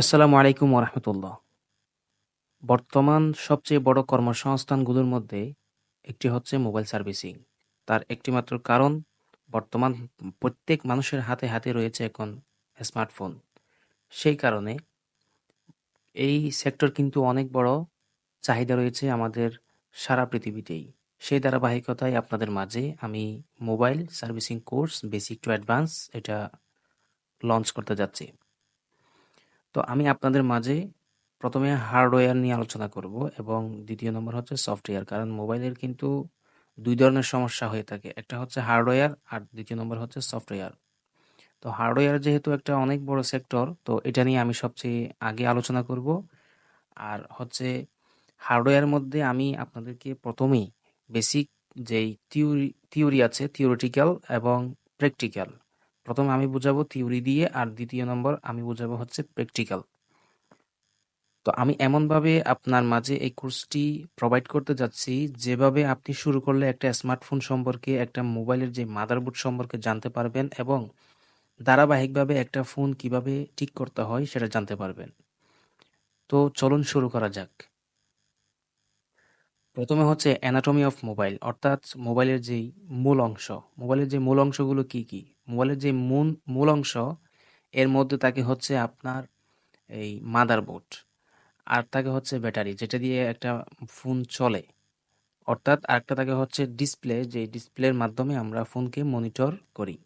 আসসালামু আলাইকুম ওরহমতুল্লাহ। বর্তমান সবচেয়ে বড় কর্মসংস্থানগুলোর মধ্যে একটি হচ্ছে মোবাইল সার্ভিসিং। তার একটিমাত্র কারণ বর্তমান প্রত্যেক মানুষের হাতে, হাতে রয়েছে এখন স্মার্টফোন। সেই কারণে এই সেক্টর কিন্তু অনেক বড় চাহিদা রয়েছে আমাদের সারা পৃথিবীতেই। সেই ধারাবাহিকতায় আপনাদের মাঝে আমি mobile servicing course basic to advance এটা লঞ্চ করতে যাচ্ছি। তো আমি আপনাদের মাঝে প্রথমে হার্ডওয়্যার নিয়ে আলোচনা করব এবং দ্বিতীয় নম্বর হচ্ছে সফটওয়্যার। কারণ মোবাইলের কিন্তু দুই ধরনের সমস্যা হয়ে থাকে। একটা হচ্ছে হার্ডওয়্যার আর দ্বিতীয় নম্বর হচ্ছে সফটওয়্যার। তো হার্ডওয়্যার যেহেতু একটা অনেক বড় সেক্টর, তো এটা নিয়ে আমি সবচেয়ে আগে আলোচনা করব। আর হচ্ছে হার্ডওয়্যার মধ্যে আমি আপনাদেরকে প্রথমেই বেসিক যেই থিওরি থিওরি আছে থিওরিটিক্যাল এবং প্র্যাকটিক্যাল প্রথমে আমি বুঝাবো থিওরি দিয়ে আর দ্বিতীয় নম্বর আমি বুঝাবো হচ্ছে প্র্যাকটিক্যাল তো আমি এমনভাবে আপনার মাঝে এই কোর্সটি প্রোভাইড করতে যাচ্ছি, যেভাবে আপনি শুরু করলে একটা স্মার্টফোন সম্পর্কে, একটা মোবাইলের যে মাদারবোর্ড সম্পর্কে জানতে পারবেন এবং ধারাবাহিকভাবে একটা ফোন কীভাবে ঠিক করতে হয় সেটা জানতে পারবেন। তো চলুন শুরু করা যাক। প্রথমে হচ্ছে অ্যানাটমি অফ মোবাইল অর্থাৎ মোবাইলের যেই মূল অংশ। মোবাইলের যে মূল অংশগুলো কি কি? মোবাইলের যে মূল মূল অংশ, এর মধ্যে তাকে হচ্ছে আপনার এই মাদারবোর্ড আর থাকে হচ্ছে ব্যাটারি, যেটা দিয়ে একটা ফোন চলে। অর্থাৎ আরেকটা থাকে হচ্ছে ডিসপ্লে, যে ডিসপ্লের মাধ্যমে আমরা ফোনকে মনিটর করি।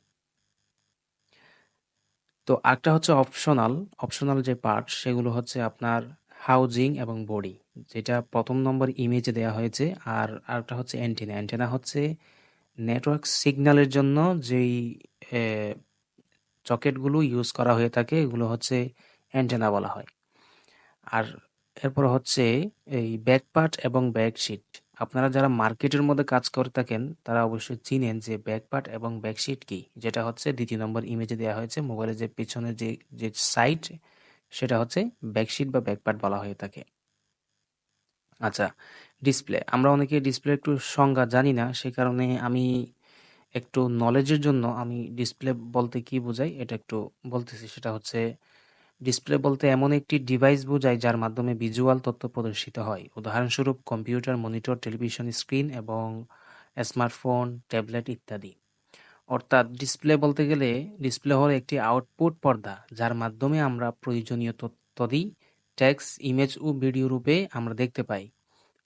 তো আরেকটা হচ্ছে অপশনাল অপশনাল যে পার্ট, সেগুলো হচ্ছে আপনার হাউজিং এবং বডি, যেটা প্রথম নম্বর ইমেজে দেওয়া হয়েছে। আর আরেকটা হচ্ছে অ্যান্টেনা অ্যান্টেনা হচ্ছে নেটওয়ার্ক সিগন্যালের জন্য যেই চকেটগুলো ইউজ করা হয়ে থাকে, এগুলো হচ্ছে অ্যান্টেনা বলা হয়। আর এরপর হচ্ছে এই ব্যাক পার্ট এবং ব্যাক শিট আপনারা যারা মার্কেটের মধ্যে কাজ করে থাকেন, তারা অবশ্যই চিনেন যে ব্যাক পার্ট এবং ব্যাক শিট কি। যেটা হচ্ছে দ্বিতীয় নম্বর ইমেজে দেওয়া হয়েছে, মোবাইলের যে পেছনের যে যে সাইট সেটা হচ্ছে ব্যাকশিট বা ব্যাকপার্ট বলা হয়ে থাকে। আচ্ছা ডিসপ্লে আমরা অনেকে ডিসপ্লে একটু সংজ্ঞা জানি না, সে কারণে আমি একটু নলেজের জন্য আমি ডিসপ্লে বলতে কি বোঝাই এটা একটু বলতেছি। সেটা হচ্ছে ডিসপ্লে বলতে এমন একটি ডিভাইস বোঝায় যার মাধ্যমে ভিজুয়াল তথ্য প্রদর্শিত হয়। উদাহরণস্বরূপ কম্পিউটার মনিটর টেলিভিশন স্ক্রিন এবং স্মার্টফোন ট্যাবলেট ইত্যাদি। অর্থাৎ ডিসপ্লে বলতে গেলে ডিসপ্লে হলো একটি আউটপুট পর্দা, যার মাধ্যমে আমরা প্রয়োজনীয় তথ্যাদি টেক্সট ইমেজ ও ভিডিও রূপে আমরা দেখতে পাই।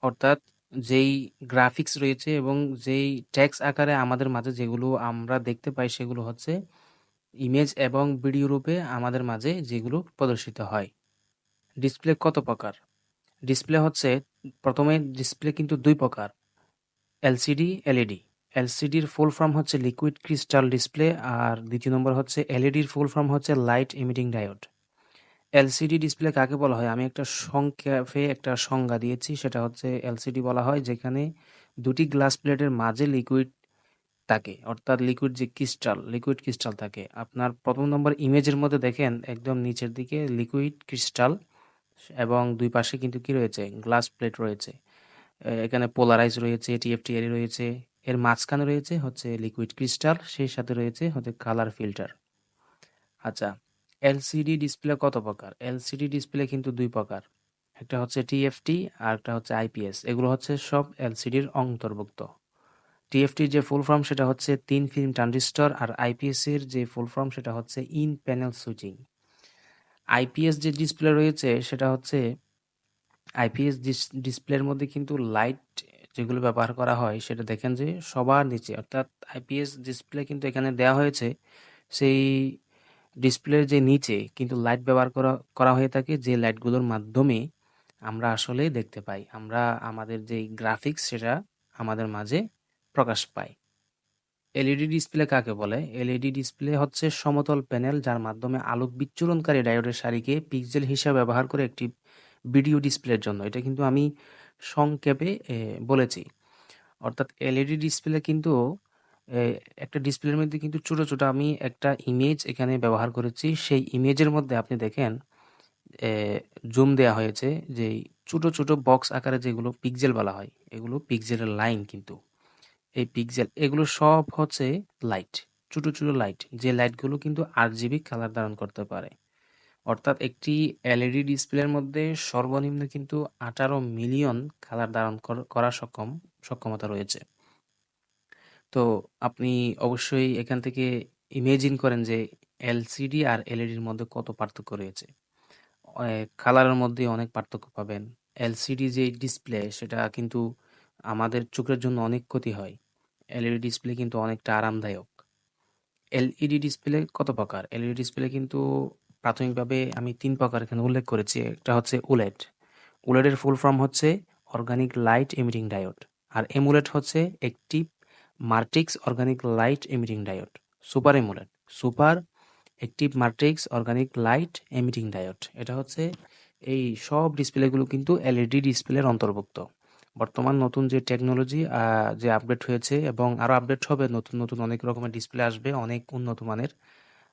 অর্থাৎ যেই গ্রাফিক্স রয়েছে এবং যেই টেক্সট আকারে আমাদের মাঝে যেগুলো আমরা দেখতে পাই সেগুলো হচ্ছে ইমেজ এবং ভিডিও রূপে আমাদের মাঝে যেগুলো প্রদর্শিত হয়। ডিসপ্লে কত প্রকার? ডিসপ্লে হচ্ছে প্রথমে ডিসপ্লে কিন্তু দুই প্রকার এলসিডি এলইডি এলসিডির ফুল ফর্ম হচ্ছে লিকুইড ক্রিস্টাল ডিসপ্লে আর দ্বিতীয় নম্বর হচ্ছে এলইডির ফুল ফর্ম হচ্ছে light emitting diode LCD display কাকে বলা হয়? আমি একটা সংক্ষেপে একটা সংজ্ঞা দিয়েছি, সেটা হচ্ছে এলসিডি বলা হয় যেখানে দুটি গ্লাস প্লেটের মাঝে লিকুইড থাকে, অর্থাৎ লিকুইড যে ক্রিস্টাল, লিকুইড ক্রিস্টাল থাকে। আপনার প্রথম নম্বর ইমেজের মধ্যে দেখেন, একদম নিচের দিকে লিকুইড ক্রিস্টাল এবং দুই পাশে কিন্তু কি রয়েছে? গ্লাস প্লেট রয়েছে। এখানে পোলারাইজ রয়েছে টিএফটিআরি রয়েছে। এর মাঝখানে রয়েছে হচ্ছে লিকুইড ক্রিস্টাল, সেই সাথে রয়েছে হচ্ছে কালার ফিল্টার। আচ্ছা এলসিডি ডিসপ্লে কত প্রকার? এলসিডি ডিসপ্লে কিন্তু দুই প্রকার। একটা হচ্ছে টিএফটি আর একটা হচ্ছে আইপিএস এগুলো হচ্ছে সব এলসিডির অন্তর্ভুক্ত। টিএফটির যে ফুল ফর্ম সেটা হচ্ছে তিন ফিল্ম ট্রানজিস্টর আর আইপিএস এর যে ফুল ফর্ম সেটা হচ্ছে ইন প্যানেল সুইচিং আইপিএস যে ডিসপ্লে রয়েছে সেটা হচ্ছে আইপিএস ডিসপ্লের মধ্যে কিন্তু লাইট যেগুলো ব্যবহার করা হয় সেটা দেখেন যে সবার নিচে অর্থাৎ আইপিএস ডিসপ্লে কিন্তু এখানে দেওয়া হয়েছে সেই ডিসপ্লের যে নিচে কিন্তু লাইট ব্যবহার করা করা হয়ে থাকে, যে লাইটগুলোর মাধ্যমে আমরা আসলে দেখতে পাই। আমরা আমাদের যে গ্রাফিক্স সেটা আমাদের মাঝে প্রকাশ পায়। এলইডি ডিসপ্লে কাকে বলে? এলইডি ডিসপ্লে হচ্ছে সমতল প্যানেল যার মাধ্যমে আলোক বিচ্ছুরণকারী ডায়োডের সারিকে পিক্সেল হিসাবে ব্যবহার করে একটি ভিডিও ডিসপ্লের জন্য। এটা কিন্তু আমি সংক্ষেপে বলেছি। অর্থাৎ এলইডি ডিসপ্লে কিন্তু একটা ডিসপ্লের মধ্যে কিন্তু ছোট ছোট আমি একটা ইমেজ এখানে ব্যবহার করেছি। সেই ইমেজের মধ্যে আপনি দেখেন জুম দেয়া হয়েছে যে ছোট ছোট বক্স আকারে যেগুলো পিক্সেল বলা হয়, এগুলো পিকজেলের লাইন কিন্তু। এই পিকজেল এগুলো সব হচ্ছে লাইট ছোট ছোট লাইট যে লাইটগুলো কিন্তু আট জিবি কালার ধারণ করতে পারে। অর্থাৎ একটি এলইডি ডিসপ্লের মধ্যে সর্বনিম্ন কিন্তু আঠারো মিলিয়ন কালার ধারণ করার সক্ষম, সক্ষমতা রয়েছে। তো আপনি অবশ্যই এখান থেকে ইমেজিন করেন যে এলসিডি আর এলইডির মধ্যে কত পার্থক্য রয়েছে। কালারের মধ্যে অনেক পার্থক্য পাবেন। এলসিডি যে ডিসপ্লে সেটা কিন্তু আমাদের চোখের জন্য অনেক ক্ষতি হয়। এলইডি ডিসপ্লে কিন্তু অনেকটা আরামদায়ক। এলইডি ডিসপ্লে কত প্রকার? এলইডি ডিসপ্লে কিন্তু প্রাথমিকভাবে আমি তিন প্রকার এখানে উল্লেখ করেছি। একটা হচ্ছে উলেট উলেটের ফুল ফর্ম হচ্ছে অর্গানিক লাইট এমিটিং ডায়োড আর এমুলেট হচ্ছে একটি matrix organic light emitting diode super AMOLED super active matrix organic light emitting diode এটা হচ্ছে এই সব ডিসপ্লেগুলো কিন্তু এলইডি ডিসপ্লের অন্তর্ভুক্ত। বর্তমান নতুন যে টেকনোলজি যে আপডেট হয়েছে এবং আরও আপডেট হবে, নতুন নতুন অনেক রকমের ডিসপ্লে আসবে, অনেক উন্নত মানের।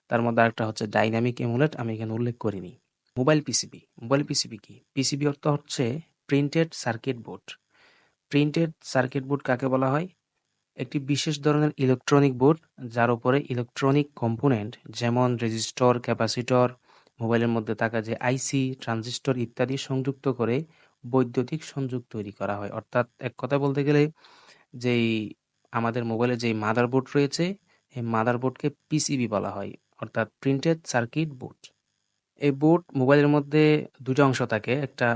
তার মধ্যে আরেকটা হচ্ছে ডাইনামিক এমুলেট আমি এখানে উল্লেখ করিনি। মোবাইল পিসিবি মোবাইল পিসিবি কি? পিসিবি অর্থ হচ্ছে printed circuit board printed circuit board কাকে বলা হয়? একটি বিশেষ ধরনের ইলেকট্রনিক বোর্ড যার উপরে ইলেকট্রনিক কম্পোনেন্ট যেমন রেজিস্টর ক্যাপাসিটর মোবাইলের মধ্যে থাকা যে আইসি ট্রানজিস্টর ইত্যাদি সংযুক্ত করে বৈদ্যুতিক সংযোগ তৈরি করা হয়। অর্থাৎ এক কথা বলতে গেলে, যেই আমাদের মোবাইলে যেই মাদারবোর্ড রয়েছে, এই মাদারবোর্ডকে পিসিবি বলা হয়, অর্থাৎ প্রিন্টেড সার্কিট বোর্ড এই বোর্ড মোবাইলের মধ্যে দুটো অংশ থাকে। একটা,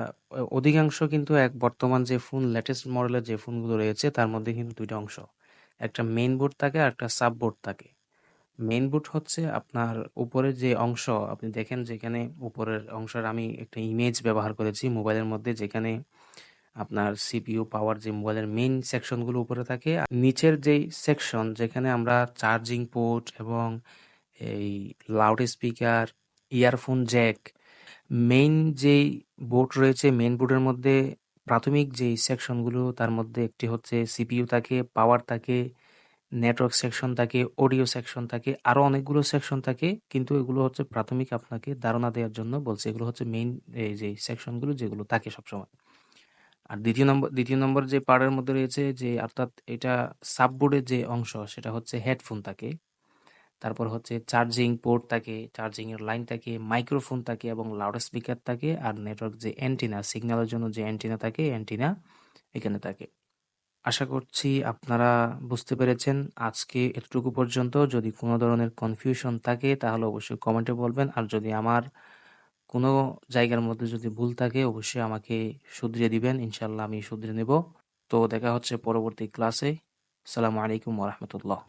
অধিকাংশ কিন্তু এক বর্তমান যে ফোন লেটেস্ট মডেলের যে ফোনগুলো রয়েছে, তার মধ্যে কিন্তু দুইটা অংশ। একটা মেইন বোর্ড থাকে আর একটা সাব বোর্ড থাকে। মেইন বোর্ড হচ্ছে আপনার উপরের যে অংশ, আপনি দেখেন যেখানে উপরের অংশের আমি একটা ইমেজ ব্যবহার করেছি মোবাইলের মধ্যে, যেখানে আপনার সিপিইউ পাওয়ার যে মোবাইলের মেইন সেকশনগুলো উপরে থাকে নিচের যেই সেকশন যেখানে আমরা চার্জিং পোর্ট এবং এই loud speaker earphone jack main যেই বোর্ড রয়েছে মেইন বোর্ডের মধ্যে প্রাথমিক যেই সেকশনগুলো, তার মধ্যে একটি হচ্ছে সিপিইউ থাকে, পাওয়ার থাকে, নেটওয়ার্ক সেকশন থাকে, অডিও সেকশন থাকে আরও অনেকগুলো সেকশন থাকে। কিন্তু এগুলো হচ্ছে প্রাথমিক আপনাকে ধারণা দেওয়ার জন্য বলছে, এগুলো হচ্ছে মেইন এই যে সেকশনগুলো যেগুলো থাকে সবসময়। আর দ্বিতীয় নম্বর দ্বিতীয় নম্বর যে পার্টের মধ্যে রয়েছে যে, অর্থাৎ এটা সাববোর্ডের যে অংশ, সেটা হচ্ছে হেডফোন থাকে। তারপর হচ্ছে চার্জিং পোর্ট থাকে চার্জিংয়ের লাইন থাকে মাইক্রোফোন থাকে এবং লাউড স্পিকার থাকে আর নেটওয়ার্ক যে অ্যান্টিনা সিগন্যালের জন্য যে অ্যান্টিনা থাকে অ্যান্টিনা এখানে থাকে। আশা করছি আপনারা বুঝতে পেরেছেন। আজকে এতটুকু পর্যন্ত। যদি কোনো ধরনের কনফিউশন থাকে তাহলে অবশ্যই কমেন্টে বলবেন। আর যদি আমার কোনো জায়গার মধ্যে যদি ভুল থাকে অবশ্যই আমাকে শুধরিয়ে দিবেন। ইনশাল্লাহ আমি শুধরে নেব। তো দেখা হচ্ছে পরবর্তী ক্লাসে সালামু আলাইকুম রহমতুল্লাহ।